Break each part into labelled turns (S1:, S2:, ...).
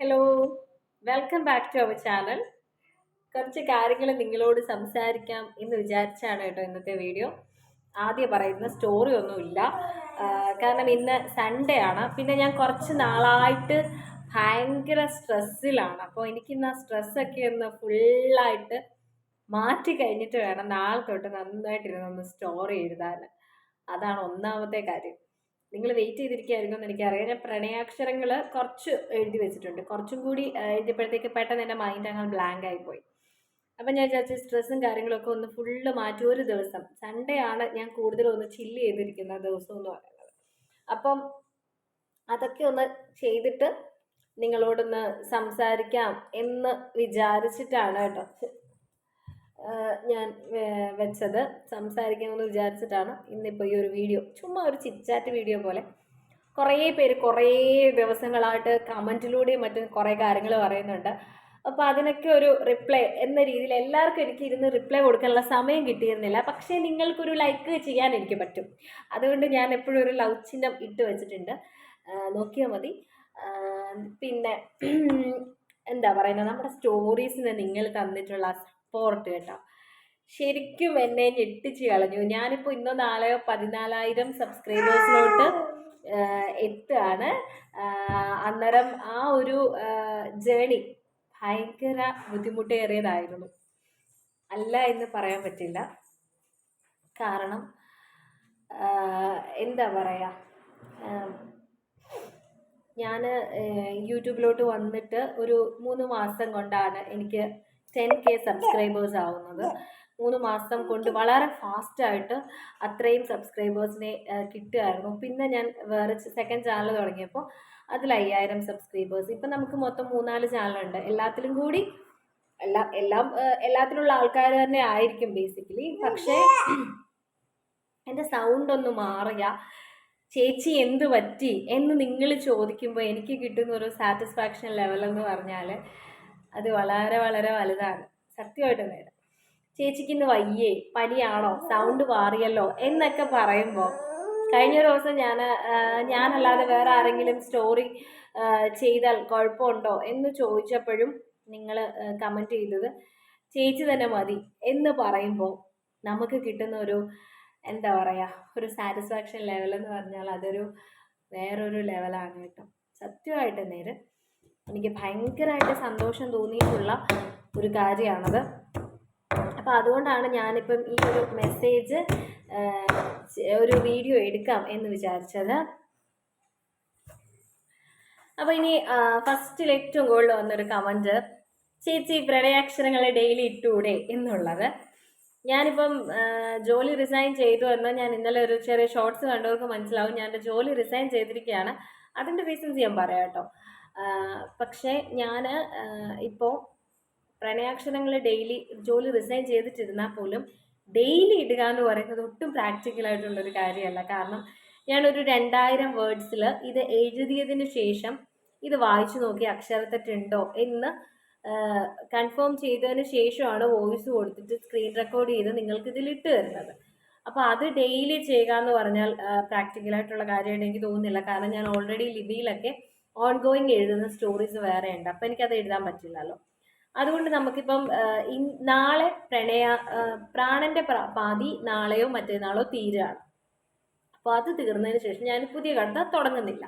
S1: Hello welcome back to our channel കുറച്ച് കാര്യങ്ങൾ നിങ്ങളോട് സംസാരിക്കാം എന്ന് വിചാരിച്ചാണ് കേട്ടോ ഇന്നത്തെ വീഡിയോ ആദ്യം പറയുന്ന സ്റ്റോറി ഒന്നുമില്ല കാരണം ഇന്ന് സൺഡേ ആണ്. പിന്നെ ഞാൻ കുറച്ച് നാളായിട്ട് ഭയങ്കര സ്ട്രെസ്സിലാണ്. അപ്പോൾ എനിക്കിന്ന് ആ സ്ട്രെസ്സൊക്കെ ഒന്ന് ഫുള്ളായിട്ട് മാറ്റി കഴിഞ്ഞിട്ട് വേണം നാളെ തൊട്ട് നന്നായിട്ടിരുന്ന് ഒന്ന് സ്റ്റോറി എഴുതാൻ അതാണ് ഒന്നാമത്തെ കാര്യം. നിങ്ങൾ വെയിറ്റ് ചെയ്തിരിക്കുകയായിരുന്നു എന്ന് എനിക്കറിയാം. ഞാൻ പ്രണയാക്ഷരങ്ങൾ കുറച്ച് എഴുതി വെച്ചിട്ടുണ്ട്. കുറച്ചും കൂടി എഴുതിയപ്പോഴത്തേക്ക് പെട്ടെന്ന് എന്റെ മൈൻഡ് അങ്ങനെ ബ്ലാങ്ക് ആയിപ്പോയി. അപ്പം ഞാൻ വിചാരിച്ചു സ്ട്രെസ്സും കാര്യങ്ങളൊക്കെ ഒന്ന് ഫുള്ള് മാറ്റി ഒരു ദിവസം. സൺഡേ ആണ് ഞാൻ കൂടുതലും ഒന്ന് ചില്ല് ചെയ്തിരിക്കുന്ന ദിവസം എന്ന് പറയുന്നത്. അപ്പം അതൊക്കെ ഒന്ന് ചെയ്തിട്ട് നിങ്ങളോടൊന്ന് സംസാരിക്കാം എന്ന് വിചാരിച്ചിട്ടാണ് കേട്ടോ. ഞാൻ വെച്ചത് സംസാരിക്കാമെന്ന് വിചാരിച്ചിട്ടാണ് ഇന്നിപ്പോൾ ഈ ഒരു വീഡിയോ. ചുമ്മാ ഒരു ചിറ്റാറ്റ് വീഡിയോ പോലെ. കുറേ പേര് കുറേ ദിവസങ്ങളായിട്ട് കമന്റിലൂടെയും മറ്റും കുറേ കാര്യങ്ങൾ പറയുന്നുണ്ട്. അപ്പോൾ അതിനൊക്കെ ഒരു റിപ്ലൈ എന്ന രീതിയിൽ എല്ലാവർക്കും എനിക്ക് ഇരുന്ന് റിപ്ലൈ കൊടുക്കാനുള്ള സമയം കിട്ടിയിരുന്നില്ല. പക്ഷേ നിങ്ങൾക്കൊരു ലൈക്ക് ചെയ്യാൻ എനിക്ക് പറ്റും. അതുകൊണ്ട് ഞാൻ എപ്പോഴും ഒരു ലവ് ചിഹ്നം ഇട്ട് വെച്ചിട്ടുണ്ട്. നോക്കിയാൽ മതി. പിന്നെ എന്താ പറയുന്നത്? നമ്മുടെ സ്റ്റോറീസിന് നിങ്ങൾ തന്നിട്ടുള്ള സപ്പോർട്ട് കേട്ടോ. ശരിക്കും എന്നെ ഞെട്ടിച്ച് കളഞ്ഞു. ഞാനിപ്പോൾ ഇന്നോ നാളെയോ പതിനാലായിരം സബ്സ്ക്രൈബേഴ്സിലോട്ട് എത്തുകയാണ്. അന്നേരം ആ ഒരു ജേണി ഭയങ്കര ബുദ്ധിമുട്ടേറിയതായിരുന്നു. അല്ല എന്ന് പറയാൻ പറ്റില്ല. കാരണം എന്താ പറയുക ഞാൻ യൂട്യൂബിലോട്ട് വന്നിട്ട് ഒരു മൂന്ന് മാസം കൊണ്ടാണ് എനിക്ക് ടെൻ കെ സബ്സ്ക്രൈബേഴ്സ് ആവുന്നത്. മൂന്ന് മാസം കൊണ്ട് വളരെ ഫാസ്റ്റായിട്ട് അത്രയും സബ്സ്ക്രൈബേഴ്സിനെ കിട്ടുമായിരുന്നു പിന്നെ ഞാൻ വേറെ സെക്കൻഡ് ചാനൽ തുടങ്ങിയപ്പോൾ അതിൽ അയ്യായിരം സബ്സ്ക്രൈബേഴ്സ് ഇപ്പം നമുക്ക് മൊത്തം മൂന്നാൽ ചാനലുണ്ട് എല്ലാത്തിലും കൂടി എല്ലാ എല്ലാം എല്ലാത്തിലുള്ള ആൾക്കാർ തന്നെ ആയിരിക്കും ബേസിക്കലി പക്ഷേ എന്റെ സൗണ്ട് ഒന്ന് മാറിയ ചേച്ചി എന്ത് പറ്റി എന്ന് നിങ്ങൾ ചോദിക്കുമ്പോൾ എനിക്ക് കിട്ടുന്ന ഒരു സാറ്റിസ്ഫാക്ഷൻ ലെവൽ എന്ന് പറഞ്ഞാൽ അത് വളരെ വളരെ വലുതാണ്. സത്യമായിട്ട് നേരം ചേച്ചിക്ക് ഇന്ന് വയ്യേ പനിയാണോ? സൗണ്ട് മാറിയല്ലോ എന്നൊക്കെ പറയുമ്പോൾ കഴിഞ്ഞ ഒരു ദിവസം ഞാൻ ഞാനല്ലാതെ വേറെ ആരെങ്കിലും സ്റ്റോറി ചെയ്താൽ കുഴപ്പമുണ്ടോ എന്ന് ചോദിച്ചപ്പോഴും നിങ്ങൾ കമന്റ് ചെയ്തത് ചേച്ചി തന്നെ മതി എന്ന് പറയുമ്പോൾ നമുക്ക് കിട്ടുന്ന ഒരു എന്താ പറയുക ഒരു സാറ്റിസ്ഫാക്ഷൻ ലെവൽ എന്ന് പറഞ്ഞാൽ അതൊരു വേറൊരു ലെവലാണ് കേട്ടോ. സത്യമായിട്ട് നേര്. എനിക്ക് ഭയങ്കരമായിട്ട് സന്തോഷം തോന്നിയിട്ടുള്ള ഒരു കാര്യമാണത്. അപ്പോൾ അതുകൊണ്ടാണ് ഞാനിപ്പം ഈ ഒരു മെസ്സേജ് ഒരു വീഡിയോ എടുക്കാം എന്ന് വിചാരിച്ചത്. അപ്പോൾ ഇനി ഫസ്റ്റിൽ ഏറ്റവും കൂടുതൽ വന്നൊരു കമന്റ് ചേച്ചി പ്രണയാക്ഷരങ്ങളെ ഡെയിലി ഇട്ടൂടെ? എന്നുള്ളത്. ഞാനിപ്പം ജോലി റിസൈൻ ചെയ്തു എന്ന് ഞാൻ ഇന്നലെ ഒരു ചെറിയ ഷോർട്സ് കണ്ടവർക്ക് മനസ്സിലാവും. ഞാൻ ജോലി റിസൈൻ ചെയ്തിരിക്കുകയാണ്. അതിന്റെ റീസൺസ് ഞാൻ പറയാം കേട്ടോ. പക്ഷേ ഞാൻ ഇപ്പോൾ പ്രണയാക്ഷരങ്ങൾ ഡെയിലി ജോലി റിസൈൻ ചെയ്തിട്ടിരുന്നാൽ പോലും ഡെയിലി ഇടുക എന്ന് പറയുന്നത് ഒട്ടും പ്രാക്ടിക്കലായിട്ടുള്ളൊരു കാര്യമല്ല. കാരണം ഞാനൊരു രണ്ടായിരം വേർഡ്സിൽ ഇത് എഴുതിയതിന് ശേഷം ഇത് വായിച്ചു നോക്കി അക്ഷരത്തെറ്റുണ്ടോ എന്ന് കൺഫേം ചെയ്തതിന് ശേഷമാണ് വോയിസ് കൊടുത്തിട്ട് സ്ക്രീൻ റെക്കോർഡ് ചെയ്ത് നിങ്ങൾക്ക് ഇതിൽ ഇട്ട് തരുന്നത്. അപ്പോൾ അത് ഡെയിലി ചെയ്യുക എന്ന് പറഞ്ഞാൽ പ്രാക്ടിക്കലായിട്ടുള്ള കാര്യമായിട്ട് എനിക്ക് തോന്നുന്നില്ല. കാരണം ഞാൻ ഓൾറെഡി ലിപിയിലൊക്കെ ഓൺ ഗോയിങ് എഴുതുന്ന സ്റ്റോറീസ് വേറെ ഉണ്ട് അപ്പം എനിക്കത് എഴുതാൻ പറ്റില്ലല്ലോ. അതുകൊണ്ട് നമുക്കിപ്പം നാളെ പ്രണയ പ്രാണന്റെ പാതി നാളെയോ മറ്റന്നാളോ തീരുകയാണ്. അപ്പോൾ അത് തീർന്നതിന് ശേഷം ഞാൻ പുതിയ കഥ തുടങ്ങുന്നില്ല.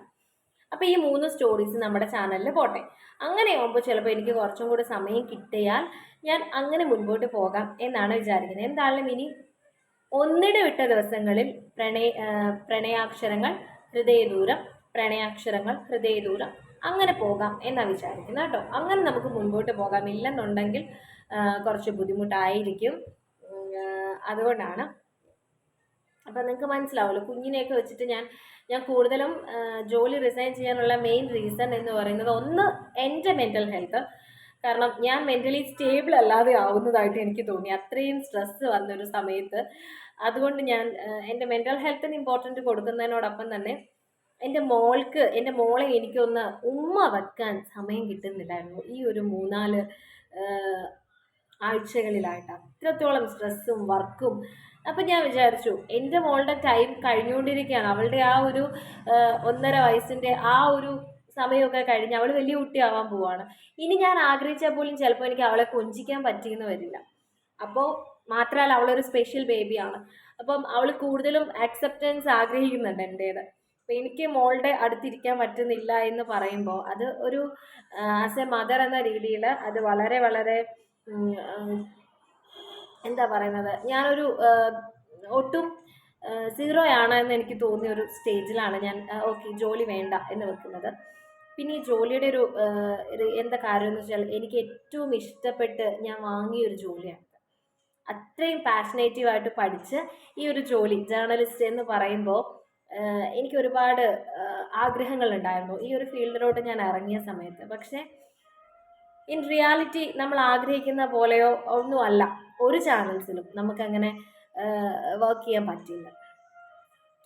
S1: അപ്പോൾ ഈ മൂന്ന് സ്റ്റോറീസ് നമ്മുടെ ചാനലിൽ പോട്ടെ. അങ്ങനെ ആകുമ്പോൾ ചിലപ്പോൾ എനിക്ക് കുറച്ചും കൂടി സമയം കിട്ടിയാൽ ഞാൻ അങ്ങനെ മുൻപോട്ട് പോകാം എന്നാണ് വിചാരിക്കുന്നത്. എന്തായാലും ഇനി ഒന്നിടവിട്ട ദിവസങ്ങളിൽ പ്രണയ പ്രണയാക്ഷരങ്ങൾ ഹൃദയദൂരം പ്രണയാക്ഷരങ്ങൾ ഹൃദയദൂരം അങ്ങനെ പോകാം എന്നാണ് വിചാരിക്കുന്നത് കേട്ടോ. അങ്ങനെ നമുക്ക് മുൻപോട്ട് പോകാം. ഇല്ലെന്നുണ്ടെങ്കിൽ കുറച്ച് ബുദ്ധിമുട്ടായിരിക്കും. അതുകൊണ്ടാണ്. അപ്പം നിങ്ങൾക്ക് മനസ്സിലാവുമല്ലോ കുഞ്ഞിനെയൊക്കെ വെച്ചിട്ട് ഞാൻ ഞാൻ കൂടുതലും ജോലി റിസൈൻ ചെയ്യാനുള്ള മെയിൻ റീസൺ എന്ന് പറയുന്നത് ഒന്ന് എന്റെ മെന്റൽ ഹെൽത്ത് കാരണം ഞാൻ മെന്റലി സ്റ്റേബിൾ അല്ലാതെ ആവുന്നതായിട്ട് എനിക്ക് തോന്നി. അത്രയും സ്ട്രെസ്സ് വന്നൊരു സമയത്ത്. അതുകൊണ്ട് ഞാൻ എന്റെ മെന്റൽ ഹെൽത്തിന് ഇമ്പോർട്ടന്റ് കൊടുക്കുന്നതിനോടൊപ്പം തന്നെ എന്റെ മോൾക്ക് എന്റെ മോളെ എനിക്കൊന്ന് ഉമ്മ വെക്കാൻ സമയം കിട്ടുന്നില്ലായിരുന്നു ഈ ഒരു മൂന്നാൽ ആഴ്ചകളിലായിട്ട്. അത്രത്തോളം സ്ട്രെസ്സും വർക്കും അപ്പം ഞാൻ വിചാരിച്ചു എന്റെ മോളുടെ ടൈം കഴിഞ്ഞുകൊണ്ടിരിക്കുകയാണ്. അവളുടെ ആ ഒരു ഒന്നര വയസ്സിന്റെ ആ ഒരു സമയമൊക്കെ കഴിഞ്ഞ് അവൾ വലിയ കുട്ടിയാവാൻ പോവാണ്. ഇനി ഞാൻ ആഗ്രഹിച്ചാൽ പോലും ചിലപ്പോൾ എനിക്ക് അവളെ കൊഞ്ചിക്കാൻ പറ്റിയെന്ന് വരില്ല. അപ്പോൾ മാത്രമല്ല അവളൊരു സ്പെഷ്യൽ ബേബിയാണ് അപ്പം അവൾ കൂടുതലും അക്സെപ്റ്റൻസ് ആഗ്രഹിക്കുന്നുണ്ട് എന്റേത് അപ്പം എനിക്ക് മോളുടെ അടുത്തിരിക്കാൻ പറ്റുന്നില്ല എന്ന് പറയുമ്പോൾ അത് ഒരു ആസ് എ മദർ എന്ന രീതിയിൽ അത് വളരെ വളരെ എന്താ പറയുന്നത്? ഞാനൊരു ഒട്ടും സീറോ ആണ് എന്ന് എനിക്ക് തോന്നിയ ഒരു സ്റ്റേജിലാണ് ഞാൻ ഓക്കെ ജോലി വേണ്ട എന്ന് വെക്കുന്നത്. പിന്നെ ഈ ജോലിയുടെ ഒരു എന്താ കാര്യം എന്ന് വെച്ചാൽ എനിക്ക് ഏറ്റവും ഇഷ്ടപ്പെട്ട് ഞാൻ വാങ്ങിയ ഒരു ജോലിയാണ്. അത്രയും പാഷനേറ്റീവായിട്ട് പഠിച്ച് ഈ ഒരു ജോലി ജേർണലിസ്റ്റ് എന്ന് പറയുമ്പോൾ എനിക്ക് ഒരുപാട് ആഗ്രഹങ്ങൾ ഉണ്ടായിരുന്നു ഈ ഒരു ഫീൽഡിലോട്ട് ഞാൻ ഇറങ്ങിയ സമയത്ത്. പക്ഷേ ഇൻ റിയാലിറ്റി നമ്മൾ ആഗ്രഹിക്കുന്ന പോലെയോ ഒന്നുമല്ല. ഒരു ചാനൽസിലും നമുക്കങ്ങനെ വർക്ക് ചെയ്യാൻ പറ്റില്ല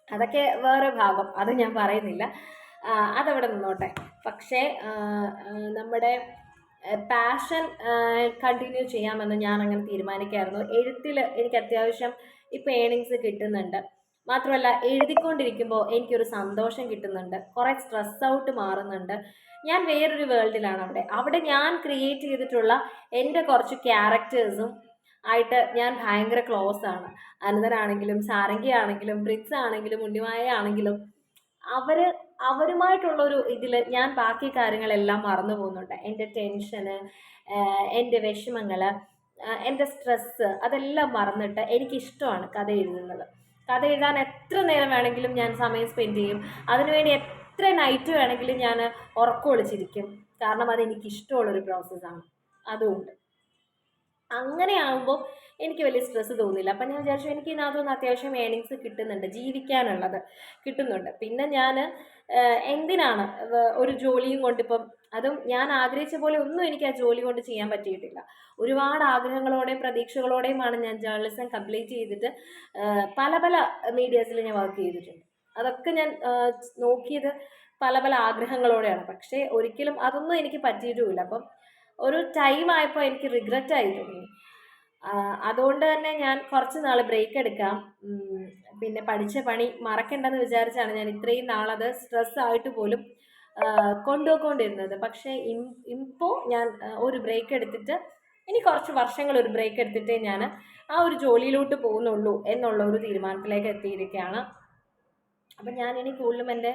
S1: അതൊക്കെ വേറെ ഭാഗം. അത് ഞാൻ പറയുന്നില്ല. അതവിടെ നിന്നോട്ടെ. പക്ഷേ നമ്മുടെ പാഷൻ കണ്ടിന്യൂ ചെയ്യാമെന്ന് ഞാൻ അങ്ങനെ തീരുമാനിക്കായിരുന്നു. എഴുത്തിൽ എനിക്ക് അത്യാവശ്യം ഇപ്പോൾ ഏണിങ്സ് കിട്ടുന്നുണ്ട്. മാത്രമല്ല എഴുതിക്കൊണ്ടിരിക്കുമ്പോൾ എനിക്കൊരു സന്തോഷം കിട്ടുന്നുണ്ട്. കുറേ സ്ട്രെസ് ഔട്ട് മാറുന്നുണ്ട്. ഞാൻ വേറൊരു വേൾഡിലാണ് അവിടെ. അവിടെ ഞാൻ ക്രിയേറ്റ് ചെയ്തിട്ടുള്ള എന്റെ കുറച്ച് ക്യാരക്ടേഴ്സും ആയിട്ട് ഞാൻ ഭയങ്കര ക്ലോസ് ആണ്. അനന്തനാണെങ്കിലും സാരംഗി ആണെങ്കിലും പ്രിൻസ് ആണെങ്കിലും ഉണ്ണിമായ ആണെങ്കിലും അവർ അവരുമായിട്ടുള്ളൊരു ഇതിൽ ഞാൻ ബാക്കി കാര്യങ്ങളെല്ലാം മറന്നു പോകുന്നുണ്ട്. എന്റെ ടെൻഷന് എന്റെ വിഷമങ്ങൾ എന്റെ സ്ട്രെസ്സ് അതെല്ലാം മറന്നിട്ട് എനിക്കിഷ്ടമാണ് കഥ എഴുതുന്നത് കഥ എഴുതാൻ എത്ര നേരം വേണമെങ്കിലും ഞാൻ സമയം സ്പെൻഡ് ചെയ്യും. അതിനുവേണ്ടി എത്ര നൈറ്റ് വേണമെങ്കിലും ഞാൻ ഉറക്കമൊളിച്ചിരിക്കും കാരണം അത് എനിക്കിഷ്ടമുള്ളൊരു പ്രോസസ്സാണ് അതുകൊണ്ട് അങ്ങനെയാകുമ്പോൾ എനിക്ക് വലിയ സ്ട്രെസ് തോന്നില്ല. അപ്പം ഞാൻ വിചാരിച്ചു എനിക്ക് ഇതിനകത്തുനിന്ന് അത്യാവശ്യം ഏണിങ്സ് കിട്ടുന്നുണ്ട് ജീവിക്കാനുള്ളത് കിട്ടുന്നുണ്ട്. പിന്നെ ഞാൻ എന്തിനാണ് ഒരു ജോലിയും കൊണ്ടിപ്പം അതും ഞാൻ ആഗ്രഹിച്ച പോലെ ഒന്നും എനിക്ക് ആ ജോലി കൊണ്ട് ചെയ്യാൻ പറ്റിയിട്ടില്ല. ഒരുപാട് ആഗ്രഹങ്ങളോടെയും പ്രതീക്ഷകളോടെയുമാണ് ഞാൻ ജേർണലിസം കംപ്ലീറ്റ് ചെയ്തിട്ട് പല പല മീഡിയാസിൽ ഞാൻ വർക്ക് ചെയ്തിട്ടുണ്ട്. അതൊക്കെ ഞാൻ നോക്കിയത് പല പല ആഗ്രഹങ്ങളോടെയാണ്. പക്ഷേ ഒരിക്കലും അതൊന്നും എനിക്ക് പറ്റിയിട്ടുമില്ല. അപ്പം ഒരു ടൈം ആയപ്പോൾ എനിക്ക് റിഗ്രറ്റ് ആയി തോന്നി. അതുകൊണ്ട് തന്നെ ഞാൻ കുറച്ച് നാൾ ബ്രേക്ക് എടുക്കാം. പിന്നെ പഠിച്ച പണി മറക്കണ്ടെന്ന് വിചാരിച്ചാണ് ഞാൻ ഇത്രയും നാളത് സ്ട്രെസ് ആയിട്ട് പോലും കൊണ്ടുപോയിക്കൊണ്ടിരുന്നത്. പക്ഷേ ഇപ്പോൾ ഞാൻ ഒരു ബ്രേക്ക് എടുത്തിട്ട് ഇനി കുറച്ച് വർഷങ്ങൾ ഒരു ബ്രേക്ക് എടുത്തിട്ടേ ഞാൻ ആ ഒരു ജോലിയിലോട്ട് പോകുന്നുള്ളൂ എന്നുള്ള ഒരു തീരുമാനത്തിലേക്ക് എത്തിയിരിക്കുകയാണ്. അപ്പം ഞാൻ ഇനി കൂടുതലും എന്റെ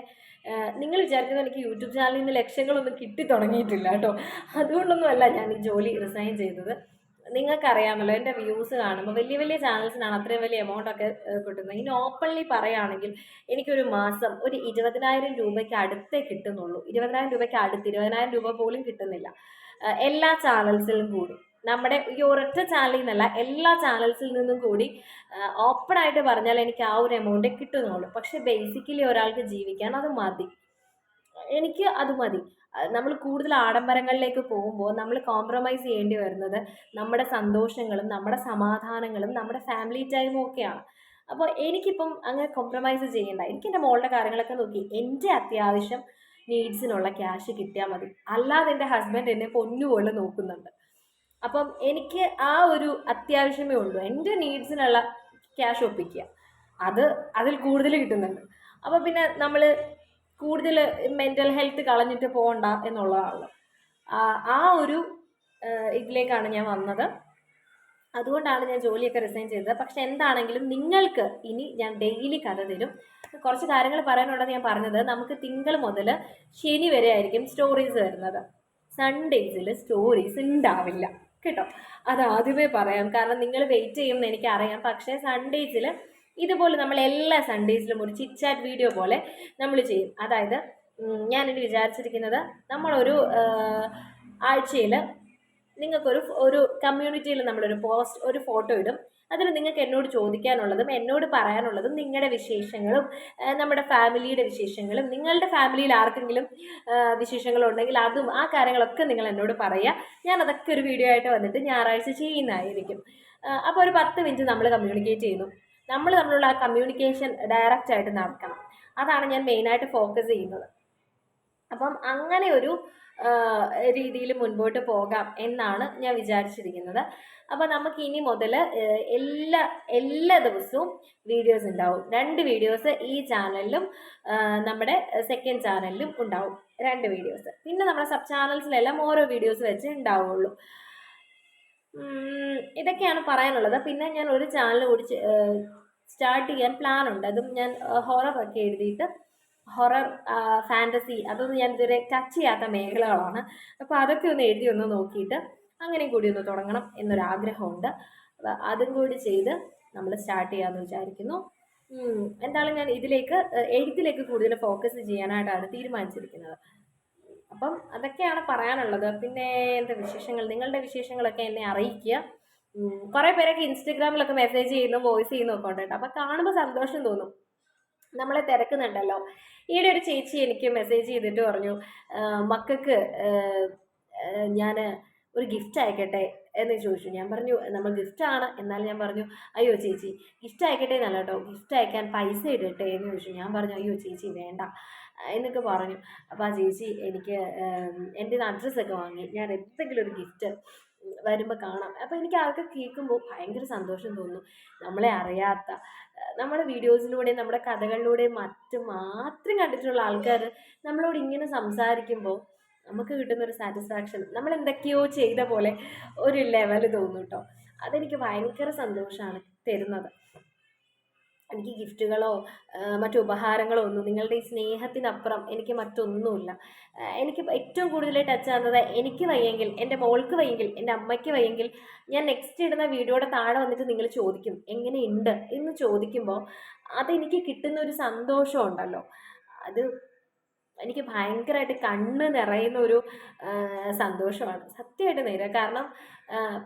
S1: നിങ്ങൾ വിചാരിക്കുന്നത് എനിക്ക് യൂട്യൂബ് ചാനലിൽ നിന്ന് ലക്ഷ്യങ്ങളൊന്നും കിട്ടി തുടങ്ങിയിട്ടില്ല കേട്ടോ. അതുകൊണ്ടൊന്നുമല്ല ഞാൻ ഈ ജോലി റിസൈൻ ചെയ്തത്. നിങ്ങൾക്കറിയാമല്ലോ എന്റെ വ്യൂസ് കാണുമ്പോൾ വലിയ വലിയ ചാനൽസിനാണ് അത്രയും വലിയ എമൗണ്ട് ഒക്കെ ഏഹ്, കിട്ടുന്നത്. ഇനി ഓപ്പൺലി പറയുകയാണെങ്കിൽ എനിക്കൊരു മാസം ഒരു ഇരുപതിനായിരം രൂപയ്ക്ക് അടുത്തേ കിട്ടുന്നുള്ളൂ. ഇരുപതിനായിരം രൂപയ്ക്ക് അടുത്ത് ഇരുപതിനായിരം രൂപ പോലും കിട്ടുന്നില്ല. എല്ലാ ചാനൽസിലും കൂടി. നമ്മുടെ ഈ ഒരൊറ്റ ചാനലിൽ നിന്നല്ല എല്ലാ ചാനൽസിൽ നിന്നും കൂടി ഓപ്പൺ ആയിട്ട് പറഞ്ഞാൽ എനിക്ക് ആ ഒരു എമൗണ്ട് കിട്ടുന്നുള്ളൂ. പക്ഷെ ബേസിക്കലി ഒരാൾക്ക് ജീവിക്കാൻ അത് മതി. എനിക്ക് അത് മതി. നമ്മൾ കൂടുതൽ ആഡംബരങ്ങളിലേക്ക് പോകുമ്പോൾ നമ്മൾ കോംപ്രമൈസ് ചെയ്യേണ്ടി വരുന്നത് നമ്മുടെ സന്തോഷങ്ങളും നമ്മുടെ സമാധാനങ്ങളും നമ്മുടെ ഫാമിലി ടൈമും ഒക്കെയാണ്. അപ്പോൾ എനിക്കിപ്പം അങ്ങനെ കോംപ്രമൈസ് ചെയ്യേണ്ട. എനിക്ക് എന്റെ മോളുടെ കാര്യങ്ങളൊക്കെ നോക്കി. എന്റെ അത്യാവശ്യം നീഡ്സിനുള്ള ക്യാഷ് കിട്ടിയാൽ മതി. അല്ലാതെ എന്റെ ഹസ്ബൻഡ് എന്നെ പൊന്നുപോലെ നോക്കുന്നുണ്ട്. അപ്പം എനിക്ക് ആ ഒരു അത്യാവശ്യമേ ഉള്ളൂ. എന്റെ നീഡ്സിനുള്ള ക്യാഷ് ഒപ്പിക്കുക. അത് അതിൽ കൂടുതൽ കിട്ടുന്നുണ്ട്. അപ്പോൾ പിന്നെ നമ്മൾ കൂടുതൽ മെന്റൽ ഹെൽത്ത് കളഞ്ഞിട്ട് പോകണ്ട എന്നുള്ളതാണ്. ആ- ഒരു ഇതിലേക്കാണ് ഞാൻ വന്നത്. അതുകൊണ്ടാണ് ഞാൻ ജോലിയൊക്കെ റിസൈൻ ചെയ്തത്. പക്ഷെ എന്താണെങ്കിലും നിങ്ങൾക്ക് ഇനി ഞാൻ ഡെയിലി കഥ തരും കുറച്ച് കാര്യങ്ങൾ പറയാനുള്ളത് ഞാൻ പറഞ്ഞത്. നമുക്ക് തിങ്കൾ മുതൽ ശനി വരെ ആയിരിക്കും സ്റ്റോറീസ് വരുന്നത്. സൺഡേസിൽ സ്റ്റോറീസ് ഉണ്ടാവില്ല. കേട്ടോ. അത് ആദ്യമേ പറയാം. കാരണം നിങ്ങൾ വെയിറ്റ് ചെയ്യുമെന്ന് എനിക്കറിയാം. പക്ഷേ സൺഡേസിൽ ഇതുപോലെ നമ്മൾ എല്ലാ സൺഡേസിലും ഒരു ചിറ്റാറ്റ് വീഡിയോ പോലെ നമ്മൾ ചെയ്യും. അതായത് ഞാനിത് വിചാരിച്ചിരിക്കുന്നത് നമ്മളൊരു ആഴ്ചയിൽ നിങ്ങൾക്കൊരു ഒരു കമ്മ്യൂണിറ്റിയിൽ നമ്മളൊരു പോസ്റ്റ് ഒരു ഫോട്ടോ ഇടും. അതിൽ നിങ്ങൾക്ക് എന്നോട് ചോദിക്കാനുള്ളതും എന്നോട് പറയാനുള്ളതും നിങ്ങളുടെ വിശേഷങ്ങളും നമ്മുടെ ഫാമിലിയുടെ വിശേഷങ്ങളും നിങ്ങളുടെ ഫാമിലിയിൽ ആർക്കെങ്കിലും വിശേഷങ്ങളുണ്ടെങ്കിൽ അതും ആ കാര്യങ്ങളൊക്കെ നിങ്ങൾ എന്നോട് പറയുക. ഞാൻ അതൊക്കെ ഒരു വീഡിയോ ആയിട്ട് വന്നിട്ട് ഞായറാഴ്ച ചെയ്യുന്നതായിരിക്കും. അപ്പോൾ ഒരു പത്ത് മിനിറ്റ് നമ്മൾ കമ്മ്യൂണിക്കേറ്റ് ചെയ്യുന്നു. നമ്മൾ തമ്മിലുള്ള ആ കമ്മ്യൂണിക്കേഷൻ ഡയറക്റ്റ് ആയിട്ട് നടക്കണം. അതാണ് ഞാൻ മെയിനായിട്ട് ഫോക്കസ് ചെയ്യുന്നത്. അപ്പം അങ്ങനെ ഒരു രീതിയിൽ മുൻപോട്ട് പോകാം എന്നാണ് ഞാൻ വിചാരിച്ചിരിക്കുന്നത്. അപ്പോൾ നമുക്ക് ഇനി മുതൽ എല്ലാ എല്ലാ ദിവസവും വീഡിയോസ് ഉണ്ടാവും. രണ്ട് വീഡിയോസ് ഈ ചാനലിലും നമ്മുടെ സെക്കൻഡ് ചാനലിലും ഉണ്ടാവും. രണ്ട് വീഡിയോസ്. പിന്നെ നമ്മുടെ സബ് ചാനൽസിലെല്ലാം ഓരോ വീഡിയോസ് വെച്ച് ഉണ്ടാവുള്ളൂ. ഇതൊക്കെയാണ് പറയാനുള്ളത്. പിന്നെ ഞാൻ ഒരു ചാനൽ കൂടി സ്റ്റാർട്ട് ചെയ്യാൻ പ്ലാൻ ഉണ്ട്. അതും ഞാൻ ഹോറർ ഒക്കെ എഴുതിയിട്ട് ഹൊറർ ഫാന്റസി അതൊന്നും ഞാൻ ഇതുവരെ ടച്ച് ചെയ്യാത്ത മേഖലകളാണ്. അപ്പോൾ അതൊക്കെ ഒന്ന് എഴുതി ഒന്ന് നോക്കിയിട്ട് അങ്ങനെ കൂടി ഒന്ന് തുടങ്ങണം എന്നൊരാഗ്രഹമുണ്ട്. അപ്പോൾ അതും കൂടി ചെയ്ത് നമ്മൾ സ്റ്റാർട്ട് ചെയ്യാമെന്ന് വിചാരിക്കുന്നു. എന്തായാലും ഞാൻ ഇതിലേക്ക് എഴുത്തിലേക്ക് കൂടുതൽ ഫോക്കസ് ചെയ്യാനായിട്ടാണ് തീരുമാനിച്ചിരിക്കുന്നത്. അപ്പം അതൊക്കെയാണ് പറയാനുള്ളത്. പിന്നെ എന്റെ വിശേഷങ്ങൾ? നിങ്ങളുടെ വിശേഷങ്ങളൊക്കെ എന്നെ അറിയിക്കുക. കുറേ പേരൊക്കെ ഇൻസ്റ്റഗ്രാമിലൊക്കെ മെസ്സേജ് ചെയ്യുന്നു വോയിസ് ചെയ്യുന്നൊക്കെ ഉണ്ട് കേട്ടോ അപ്പം കാണുമ്പോൾ സന്തോഷം തോന്നും. നമ്മളെ തിരക്കുന്നുണ്ടല്ലോ. ഈയിടെ ഒരു ചേച്ചി എനിക്ക് മെസ്സേജ് ചെയ്തിട്ട് പറഞ്ഞു മക്കൾക്ക് ഞാൻ ഒരു ഗിഫ്റ്റ് അയക്കട്ടെ? എന്ന് ചോദിച്ചു. ഞാൻ പറഞ്ഞു നമ്മൾ ഗിഫ്റ്റ് ആണ്. എന്നാൽ ഞാൻ പറഞ്ഞു അയ്യോ ചേച്ചി ഗിഫ്റ്റ് അയക്കട്ടെ എന്നല്ല കേട്ടോ ഗിഫ്റ്റ് അയക്കാൻ പൈസ ഇടട്ടെ? എന്ന് ചോദിച്ചു. ഞാൻ പറഞ്ഞു അയ്യോ ചേച്ചി വേണ്ട. എന്നൊക്കെ പറഞ്ഞു. അപ്പോൾ ആ ചേച്ചി എനിക്ക് എന്റെ അഡ്രസ്സൊക്കെ വാങ്ങി. ഞാൻ എന്തെങ്കിലും ഒരു ഗിഫ്റ്റ് വരുമ്പോൾ കാണാം. അപ്പോൾ എനിക്ക് അതൊക്കെ കേൾക്കുമ്പോൾ ഭയങ്കര സന്തോഷം തോന്നുന്നു നമ്മളെ അറിയാത്ത നമ്മുടെ വീഡിയോസിലൂടെ നമ്മുടെ കഥകളിലൂടെ മറ്റും മാത്രം കണ്ടിട്ടുള്ള ആൾക്കാർ നമ്മളോട് ഇങ്ങനെ സംസാരിക്കുമ്പോൾ നമുക്ക് കിട്ടുന്ന ഒരു സാറ്റിസ്ഫാക്ഷൻ നമ്മൾ എന്തൊക്കെയോ ചെയ്ത പോലെ ഒരു ലെവൽ തോന്നും കേട്ടോ അതെനിക്ക് ഭയങ്കര സന്തോഷമാണ് തരുന്നത്. എനിക്ക് ഗിഫ്റ്റുകളോ മറ്റു ഉപഹാരങ്ങളോ ഒന്നും നിങ്ങളുടെ ഈ സ്നേഹത്തിനപ്പുറം എനിക്ക് മറ്റൊന്നുമില്ല. എനിക്ക് ഏറ്റവും കൂടുതൽ ടച്ച് ആകുന്നത് എനിക്ക് വയ്യെങ്കിൽ എന്റെ മോൾക്ക് വയ്യെങ്കിൽ എന്റെ അമ്മയ്ക്ക് വയ്യെങ്കിൽ ഞാൻ നെക്സ്റ്റ് ഇടുന്ന വീഡിയോയുടെ താഴെ വന്നിട്ട് നിങ്ങൾ ചോദിക്കും എങ്ങനെയുണ്ട്? എന്ന് ചോദിക്കുമ്പോൾ അതെനിക്ക് കിട്ടുന്ന ഒരു സന്തോഷം ഉണ്ടല്ലോ അത് എനിക്ക് ഭയങ്കരമായിട്ട് കണ്ണ് നിറയുന്ന ഒരു സന്തോഷമാണ്. സത്യമായിട്ട് നേരം കാരണം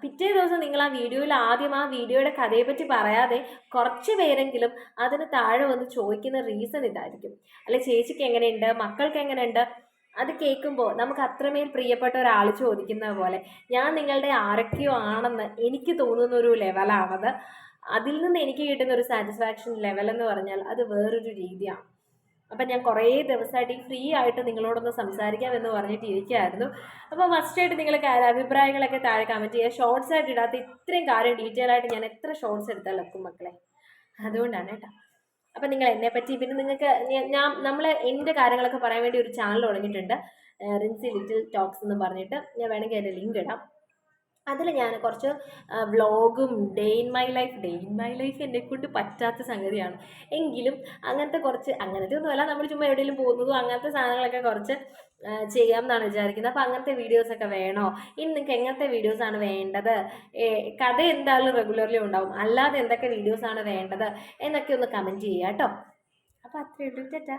S1: പിറ്റേ ദിവസം നിങ്ങൾ ആ വീഡിയോയിൽ ആദ്യം ആ വീഡിയോയുടെ കഥയെപ്പറ്റി പറ്റി പറയാതെ കുറച്ച് പേരെങ്കിലും അതിന് താഴെ വന്ന് ചോദിക്കുന്ന റീസൺ ഇതായിരിക്കും. അല്ലെ ചേച്ചിക്ക് എങ്ങനെയുണ്ട്? മക്കൾക്ക് എങ്ങനെയുണ്ട്? അത് കേൾക്കുമ്പോൾ നമുക്ക് അത്രമേൽ പ്രിയപ്പെട്ട ഒരാൾ ചോദിക്കുന്ന പോലെ ഞാൻ നിങ്ങളുടെ ആരൊക്കെയോ ആണെന്ന് എനിക്ക് തോന്നുന്ന ഒരു ലെവലാണത് അതിൽ നിന്ന് എനിക്ക് കിട്ടുന്ന ഒരു സാറ്റിസ്ഫാക്ഷൻ ലെവൽ എന്ന് പറഞ്ഞാൽ അത് വേറൊരു രീതിയാണ്. അപ്പം ഞാൻ കുറേ ദിവസമായിട്ട് ഈ ഫ്രീ ആയിട്ട് നിങ്ങളോടൊന്ന് സംസാരിക്കാമെന്ന് പറഞ്ഞിട്ട് ഇരിക്കുകയായിരുന്നു. അപ്പോൾ ഫസ്റ്റ് ആയിട്ട് നിങ്ങൾ അഭിപ്രായങ്ങളൊക്കെ താഴെ കമന്റ് ചെയ്യുക. ഷോർട്സ് ആയിട്ട് ഇടാത്ത ഇത്രയും കാര്യം ഡീറ്റെയിൽ ആയിട്ട് ഞാൻ എത്ര ഷോർട്സ് എടുത്താൽ വെക്കും മക്കളെ. അതുകൊണ്ടാണ് കേട്ടോ. അപ്പം നിങ്ങൾ എന്നെ പറ്റി പിന്നെ നിങ്ങൾക്ക് ഞാൻ- നമ്മൾ എന്റെ കാര്യങ്ങളൊക്കെ പറയാൻ വേണ്ടി ഒരു ചാനൽ തുടങ്ങിയിട്ടുണ്ട്. റിൻസി ലിറ്റിൽ ടോക്സ് എന്ന് പറഞ്ഞിട്ട് ഞാൻ വേണമെങ്കിൽ അതിന്റെ ലിങ്ക് ഇടാം. അതിൽ ഞാൻ കുറച്ച് വ്ളോഗും day in my life day in my life എന്നെ കൊണ്ട് പറ്റാത്ത സംഗതിയാണ്. എങ്കിലും അങ്ങനത്തെ കുറച്ച് അങ്ങനത്തെ ഒന്നുമല്ല നമ്മൾ ചുമ്മാ എവിടെയെങ്കിലും പോകുന്നതും അങ്ങനത്തെ സാധനങ്ങളൊക്കെ കുറച്ച് ചെയ്യാം എന്നാണ് വിചാരിക്കുന്നത്. അപ്പോൾ അങ്ങനത്തെ വീഡിയോസൊക്കെ വേണോ? ഇനി നിങ്ങൾക്ക് എങ്ങനത്തെ വീഡിയോസാണ് വേണ്ടത്? കഥ എന്തായാലും റെഗുലർലി ഉണ്ടാവും. അല്ലാതെ എന്തൊക്കെ വീഡിയോസാണ് വേണ്ടത്? എന്നൊക്കെ ഒന്ന് കമന്റ് ചെയ്യാം കേട്ടോ അപ്പോൾ അത്രയേ ഉള്ളൂ. ചേട്ടാ